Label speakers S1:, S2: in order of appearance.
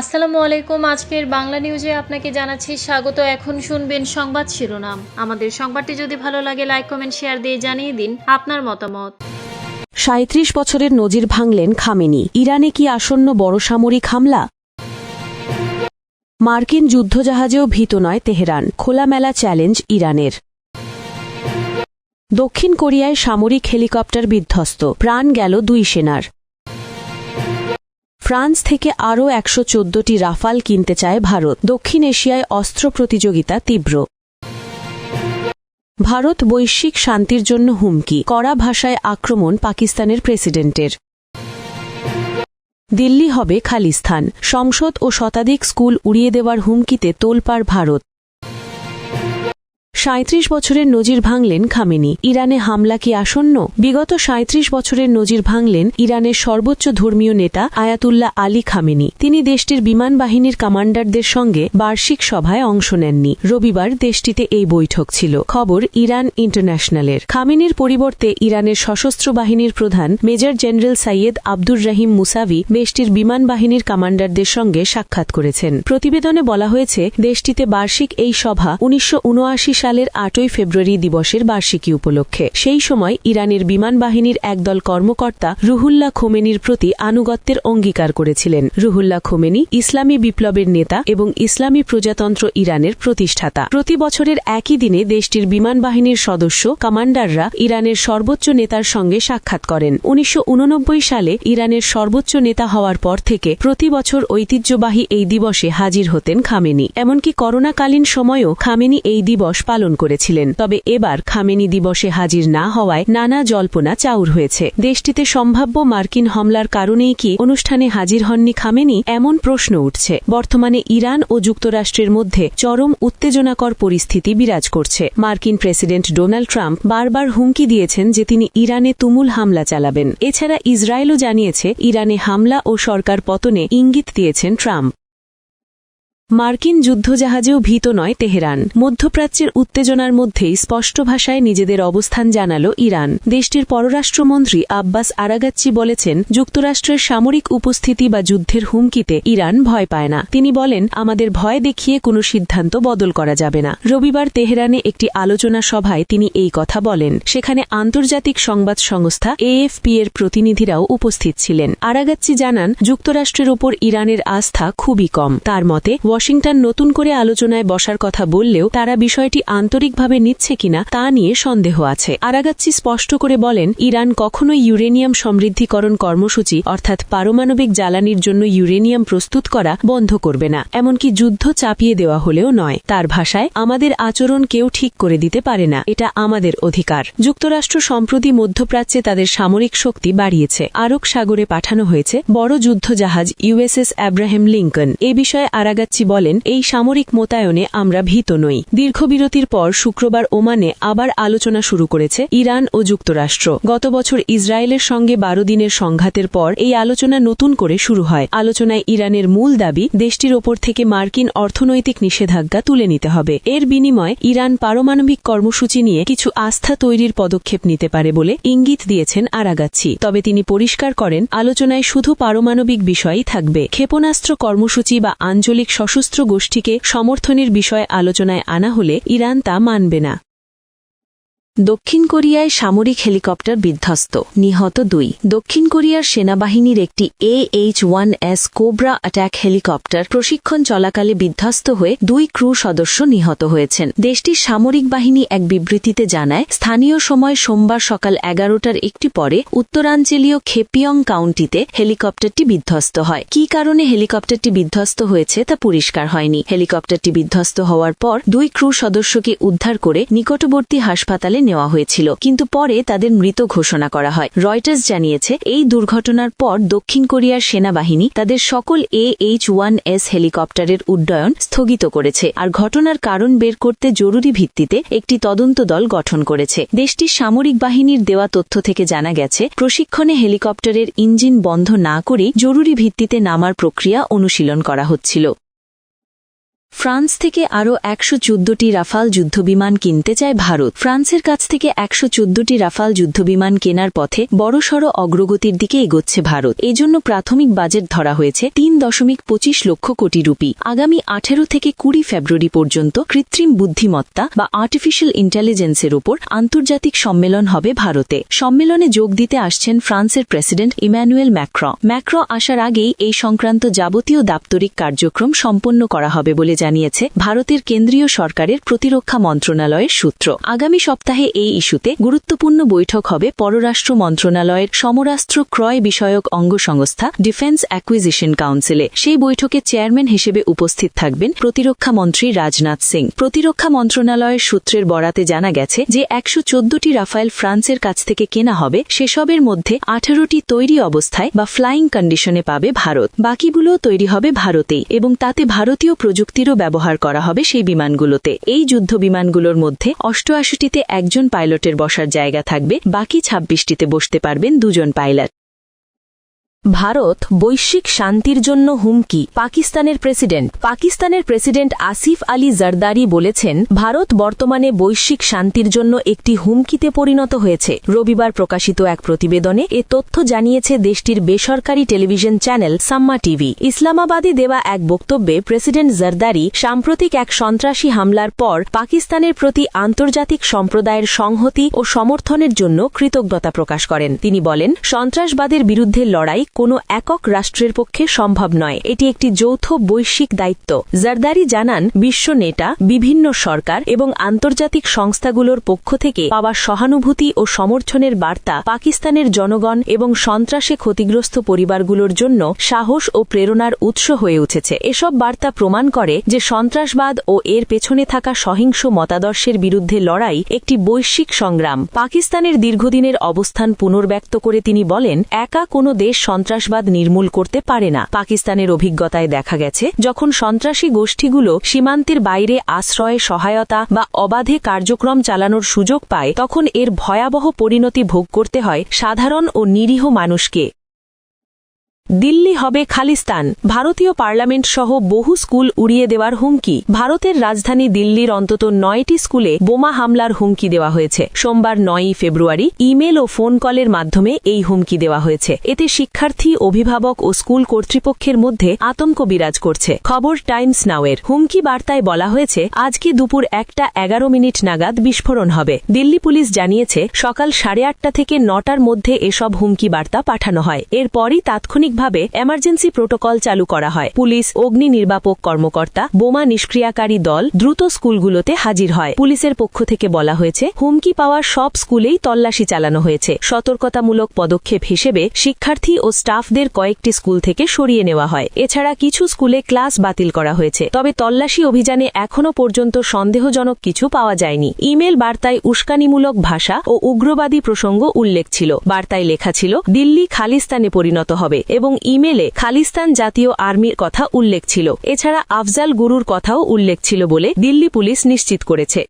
S1: আসসালামু আলাইকুম। আজকের বাংলা নিউজে আপনাকে জানাচ্ছি স্বাগত। এখন শুনবেন সংবাদ শিরোনাম। আমাদের সংবাদটি যদি ভালো লাগে, লাইক, কমেন্ট, শেয়ার দিয়ে জানিয়ে দিন আপনার মতামত।
S2: সাঁত্রিশ বছরের নজির ভাঙলেন খামেনি। ইরানে কি আসন্ন বড় সামরিক হামলা? মার্কিন যুদ্ধজাহাজেও ভীত নয় তেহরান। খোলামেলা চ্যালেঞ্জ ইরানের। দক্ষিণ কোরিয়ায় সামরিক হেলিকপ্টার বিধ্বস্ত। প্রাণ গেল দুই সেনার। ফ্রান্স থেকে আরও একশো চোদ্দটি রাফাল কিনতে চায় ভারত। দক্ষিণ এশিয়ায় অস্ত্র প্রতিযোগিতা তীব্র। ভারত বৈশ্বিক শান্তির জন্য হুমকি, কড়া ভাষায় আক্রমণ পাকিস্তানের প্রেসিডেন্টের। দিল্লি হবে খালিস্তান সংসদ ও শতাধিক স্কুল উড়িয়ে দেওয়ার হুমকিতে তোলপাড় ভারত। সাঁত্রিশ বছরের নজির ভাঙলেন খামেনি। ইরানে হামলা কি আসন্ন? বিগত সাঁত্রিশ বছরের নজির ভাঙলেন ইরানের সর্বোচ্চ ধর্মীয় নেতা আয়াতুল্লাহ আলী খামেনি। তিনি দেশটির বিমান বাহিনীর কমান্ডারদের সঙ্গে বার্ষিক সভায় অংশ নেননি। রবিবার দেশটিতে এই বৈঠক ছিল। খবর ইরান ইন্টারন্যাশনালের। খামেনির পরিবর্তে ইরানের সশস্ত্র বাহিনীর প্রধান major general Seyed Abdur Rahim Mousavi দেশটির বিমান বাহিনীর কমান্ডারদের সঙ্গে সাক্ষাৎ করেছেন। প্রতিবেদনে বলা হয়েছে, দেশটিতে বার্ষিক এই সভা উনিশশো উনআশি সালের আটই ফেব্রুয়ারি দিবসের বার্ষিকী উপলক্ষে। সেই সময় ইরানের বিমান বাহিনীর একদল কর্মকর্তা রুহুল্লাহ খোমেনির প্রতি আনুগত্যের অঙ্গীকার করেছিলেন। রুহুল্লাহ খোমেনি ইসলামী বিপ্লবের নেতা এবং ইসলামী প্রজাতন্ত্র ইরানের প্রতিষ্ঠাতা। প্রতি বছরের একই দিনে দেশটির বিমান বাহিনীর সদস্য, কমান্ডাররা ইরানের সর্বোচ্চ নেতার সঙ্গে সাক্ষাৎ করেন। উনিশশো উননব্বই সালে ইরানের সর্বোচ্চ নেতা হওয়ার পর থেকে প্রতি বছর ঐতিহ্যবাহী এই দিবসে হাজির হতেন খামেনি। এমনকি করোনাকালীন সময়েও খামেনি এই দিবস পালন করেছিলেন। তবে এবার খামেনি দিবসে হাজির না হওয়ায় নানা জল্পনা চাউর হয়েছে। দেশটিতে সম্ভাব্য মার্কিন হামলার কারণেই কি অনুষ্ঠানে হাজির হননি খামেনি, এমন প্রশ্ন উঠছে। বর্তমানে ইরান ও যুক্তরাষ্ট্রের মধ্যে চরম উত্তেজনাকর পরিস্থিতি বিরাজ করছে। মার্কিন প্রেসিডেন্ট ডোনাল্ড ট্রাম্প বারবার হুমকি দিয়েছেন যে তিনি ইরানে তুমুল হামলা চালাবেন। এছাড়া ইসরায়েলও জানিয়েছে, ইরানে হামলা ও সরকার পতনে ইঙ্গিত দিয়েছেন ট্রাম্প। মার্কিন যুদ্ধজাহাজেও ভীত নয় তেহরান। মধ্যপ্রাচ্যের উত্তেজনার মধ্যেই স্পষ্ট ভাষায় নিজেদের অবস্থান জানাল ইরান। দেশটির পররাষ্ট্রমন্ত্রী আব্বাস আরাগাচ্চি বলেছেন, যুক্তরাষ্ট্রের সামরিক উপস্থিতি বা যুদ্ধের হুমকিতে ইরান ভয় পায় না। তিনি বলেন, আমাদের ভয় দেখিয়ে কোনো সিদ্ধান্ত বদল করা যাবে না। রবিবার তেহরানে একটি আলোচনা সভায় তিনি এই কথা বলেন। সেখানে আন্তর্জাতিক সংবাদ সংস্থা এএফপি এর প্রতিনিধিরাও উপস্থিত ছিলেন। আরাগাচ্চি জানান, যুক্তরাষ্ট্রের ওপর ইরানের আস্থা খুবই কম। তার মতে ওয়াশিংটন নতুন করে আলোচনায় বসার কথা বললেও তারা বিষয়টি আন্তরিকভাবে নিচ্ছে কিনা তা নিয়ে সন্দেহ আছে। আরাগাচ্ছি স্পষ্ট করে বলেন, ইরান কখনোই ইউরেনিয়াম সমৃদ্ধিকরণ কর্মসূচি, অর্থাৎ পারমাণবিক জ্বালানির জন্য ইউরেনিয়াম প্রস্তুত করা, বন্ধ করবে না। এমনকি যুদ্ধ চাপিয়ে দেওয়া হলেও নয়। তার ভাষায়, আমাদের আচরণ কেউ ঠিক করে দিতে পারে না। এটা আমাদের অধিকার। যুক্তরাষ্ট্র সম্প্রতি মধ্যপ্রাচ্যে তাদের সামরিক শক্তি বাড়িয়েছে। আরব সাগরে পাঠানো হয়েছে বড় যুদ্ধজাহাজ ইউএসএস অ্যাব্রাহাম লিঙ্কন। এ বিষয়ে আরাগাচ্চি বলেন, এই সামরিক মোতায়নে আমরা ভীত নই। দীর্ঘবিরতির পর শুক্রবার ওমানে আবার আলোচনা শুরু করেছে ইরান ও যুক্তরাষ্ট্র। গত বছর ইসরায়েলের সঙ্গে বারো দিনের সংঘাতের পর এই আলোচনা নতুন করে শুরু হয়। আলোচনায় ইরানের মূল দাবি, দেশটির ওপর থেকে মার্কিন অর্থনৈতিক নিষেধাজ্ঞা তুলে নিতে হবে। এর বিনিময়ে ইরান পারমাণবিক কর্মসূচি নিয়ে কিছু আস্থা তৈরির পদক্ষেপ নিতে পারে বলে ইঙ্গিত দিয়েছেন আরাগাচ্ছি। তবে তিনি পরিষ্কার করেন, আলোচনায় শুধু পারমাণবিক বিষয়ই থাকবে। ক্ষেপণাস্ত্র কর্মসূচি বা আঞ্চলিক সশস্ত্র গোষ্ঠীকে সমর্থনের বিষয়ে আলোচনায় আনা হলে ইরান তা মানবে না। দক্ষিণ কোরিয়ায় সামরিক হেলিকপ্টার বিধ্বস্ত, নিহত দুই। দক্ষিণ কোরিয়ার সেনাবাহিনীর একটি A H one S Cobra attack helicopter প্রশিক্ষণ চলাকালে বিধ্বস্ত হয়ে দুই ক্রু সদস্য নিহত হয়েছেন। দেশটির সামরিক বাহিনী এক বিবৃতিতে জানায়, স্থানীয় সময় সোমবার সকাল এগারোটার একটি পরে উত্তরাঞ্চলীয় খেপিয়ং কাউন্টিতে হেলিকপ্টারটি বিধ্বস্ত হয়। কী কারণে হেলিকপ্টারটি বিধ্বস্ত হয়েছে তা পরিষ্কার হয়নি। হেলিকপ্টারটি বিধ্বস্ত হওয়ার পর দুই ক্রু সদস্যকে উদ্ধার করে নিকটবর্তী হাসপাতালে নেওয়া হয়েছিল, কিন্তু পরে তাদের মৃত ঘোষণা করা হয়। রয়টার্স জানিয়েছে, এই দুর্ঘটনার পর দক্ষিণ কোরিয়ার সেনাবাহিনী তাদের সকল এ এইচ ওয়ান এস হেলিকপ্টারের উড্ডয়ন স্থগিত করেছে আর ঘটনার কারণ বের করতে জরুরি ভিত্তিতে একটি তদন্ত দল গঠন করেছে। দেশটির সামরিক বাহিনীর দেওয়া তথ্য থেকে জানা গেছে, প্রশিক্ষণে হেলিকপ্টারের ইঞ্জিন বন্ধ না করে জরুরি ভিত্তিতে নামার প্রক্রিয়া অনুশীলন করা হচ্ছিল। ফ্রান্স থেকে আরও একশো চোদ্দটি রাফাল যুদ্ধবিমান কিনতে চায় ভারত। ফ্রান্সের কাছ থেকে একশো চোদ্দটি রাফাল যুদ্ধবিমান কেনার পথে বড়সড় অগ্রগতির দিকে এগোচ্ছে ভারত। এজন্য প্রাথমিক বাজেট ধরা হয়েছে তিন দশমিক পঁচিশ লক্ষ কোটি রুপি। আগামী আঠেরো থেকে কুড়ি ফেব্রুয়ারি পর্যন্ত কৃত্রিম বুদ্ধিমত্তা বা আর্টিফিশিয়াল ইন্টেলিজেন্সের ওপর আন্তর্জাতিক সম্মেলন হবে ভারতে। সম্মেলনে যোগ দিতে আসছেন ফ্রান্সের প্রেসিডেন্ট ইম্যানুয়েল ম্যাক্র ম্যাক্র আসার আগেই এই সংক্রান্ত যাবতীয় দাপ্তরিক কার্যক্রম সম্পন্ন করা হবে বলে জানিয়েছে ভারতের কেন্দ্রীয় সরকারের প্রতিরক্ষা মন্ত্রণালয়ের সূত্র। আগামী সপ্তাহে এই ইস্যুতে গুরুত্বপূর্ণ বৈঠক হবে পররাষ্ট্র মন্ত্রণালয়ের সমরাস্ত্র ক্রয় বিষয়ক অঙ্গ সংস্থা ডিফেন্স অ্যাকুইজিশন কাউন্সিলে। সেই বৈঠকে চেয়ারম্যান হিসেবে উপস্থিত থাকবেন প্রতিরক্ষা মন্ত্রী রাজনাথ সিং। প্রতিরক্ষা মন্ত্রণালয়ের সূত্রের বরাতে জানা গেছে যে একশো চোদ্দটি রাফায়েল ফ্রান্সের কাছ থেকে কেনা হবে, সেসবের মধ্যে আঠারোটি তৈরি অবস্থায় বা ফ্লাইং কন্ডিশনে পাবে ভারত। বাকিগুলোও তৈরি হবে ভারতেই এবং তাতে ভারতীয় প্রযুক্তিরও ব্যবহার করা হবে সেই বিমানগুলোতে। এই যুদ্ধ বিমানগুলোর মধ্যে অষ্টআশিটিতে একজন পাইলটের বসার জায়গা থাকবে, বাকি ছাব্বিশটিতে বসতে পারবেন দুজন পাইলট। ভারত বৈশ্বিক শান্তির জন্য হুমকি, পাকিস্তানের প্রেসিডেন্ট। পাকিস্তানের প্রেসিডেন্ট আসিফ আলী জারদারি বলেছেন, ভারত বর্তমানে বৈশ্বিক শান্তির জন্য একটি হুমকিতে পরিণত হয়েছে। রবিবার প্রকাশিত এক প্রতিবেদনে এ তথ্য জানিয়েছে দেশটির বেসরকারি টেলিভিশন চ্যানেল সাম্মা টিভি। ইসলামাবাদে দেওয়া এক বক্তব্যে প্রেসিডেন্ট জারদারি, সাম্প্রতিক এক সন্ত্রাসী হামলার পর পাকিস্তানের প্রতি আন্তর্জাতিক সম্প্রদায়ের সংহতি ও সমর্থনের জন্য কৃতজ্ঞতা প্রকাশ করেন। তিনি বলেন, সন্ত্রাসবাদের বিরুদ্ধে লড়াই কোনো একক রাষ্ট্রের পক্ষে সম্ভব নয়। এটি একটি যৌথ বৈশ্বিক দায়িত্ব। জারদারি জানান বিশ্ব নেতা, বিভিন্ন সরকার এবং আন্তর্জাতিক সংস্থাগুলোর পক্ষ থেকে পাওয়া সহানুভূতি ও সমর্থনের বার্তা পাকিস্তানের জনগণ এবং সন্ত্রাসে ক্ষতিগ্রস্ত পরিবারগুলোর জন্য সাহস ও প্রেরণার উৎস হয়ে উঠেছে। এসব বার্তা প্রমাণ করে যে সন্ত্রাসবাদ ও এর পেছনে থাকা সহিংস মতাদর্শের বিরুদ্ধে লড়াই একটি বৈশ্বিক সংগ্রাম। পাকিস্তানের দীর্ঘদিনের অবস্থান পুনর্ব্যক্ত করে তিনি বলেন, একা কোনো দেশ সন্ত্রাসবাদ নির্মূল করতে পারে না। পাকিস্তানের অভিজ্ঞতায় দেখা গেছে, যখন সন্ত্রাসী গোষ্ঠীগুলো সীমান্তের বাইরে আশ্রয়ে সহায়তা বা অবাধে কার্যক্রম চালানোর সুযোগ পায়, তখন এর ভয়াবহ পরিণতি ভোগ করতে হয় সাধারণ ও নিরীহ মানুষকে। দিল্লি হবে খালিস্তান। ভারতীয় পার্লামেন্ট সহ বহু স্কুল উড়িয়ে দেওয়ার হুমকি। ভারতের রাজধানী দিল্লির অন্তত নয়টি স্কুলে বোমা হামলার হুমকি দেওয়া হয়েছে। সোমবার নয়ই ফেব্রুয়ারি ইমেল ও ফোন কলের মাধ্যমে এই হুমকি দেওয়া হয়েছে। এতে শিক্ষার্থী, অভিভাবক ও স্কুল কর্তৃপক্ষের মধ্যে আতঙ্ক বিরাজ করছে। খবর টাইমস নাওয়ের। হুমকি বার্তায় বলা হয়েছে, আজকে দুপুর একটা এগারো মিনিট নাগাদ বিস্ফোরণ হবে। দিল্লি পুলিশ জানিয়েছে, সকাল সাড়ে আটটা থেকে নটার মধ্যে এসব হুমকি বার্তা পাঠানো হয়। এরপরই তাৎক্ষণিক ভাবে এমার্জেন্সি প্রোটোকল চালু করা হয়। পুলিশ, অগ্নি নির্বাপক কর্মকর্তা, বোমা নিষ্ক্রিয়াকারী দল দ্রুত স্কুলগুলোতে হাজির হয়। পুলিশের পক্ষ থেকে বলা হয়েছে, হুমকি পাওয়ার সব স্কুলেই তল্লাশি চালানো হয়েছে। সতর্কতামূলক পদক্ষেপ হিসেবে শিক্ষার্থী ও স্টাফদের কয়েকটি স্কুল থেকে সরিয়ে নেওয়া হয়। এছাড়া কিছু স্কুলে ক্লাস বাতিল করা হয়েছে। তবে তল্লাশি অভিযানে এখনও পর্যন্ত সন্দেহজনক কিছু পাওয়া যায়নি। ইমেল বার্তায় উস্কানিমূলক ভাষা ও উগ্রবাদী প্রসঙ্গ উল্লেখ ছিল। বার্তায় লেখা ছিল, দিল্লি খালিস্তানে পরিণত হবে এবং ইমেলে খালিস্তান জাতীয় আর্মির কথা উল্লেখ ছিল। এছাড়া আফজাল গুরুর কথাও উল্লেখ ছিল বলে দিল্লি পুলিশ নিশ্চিত করেছে।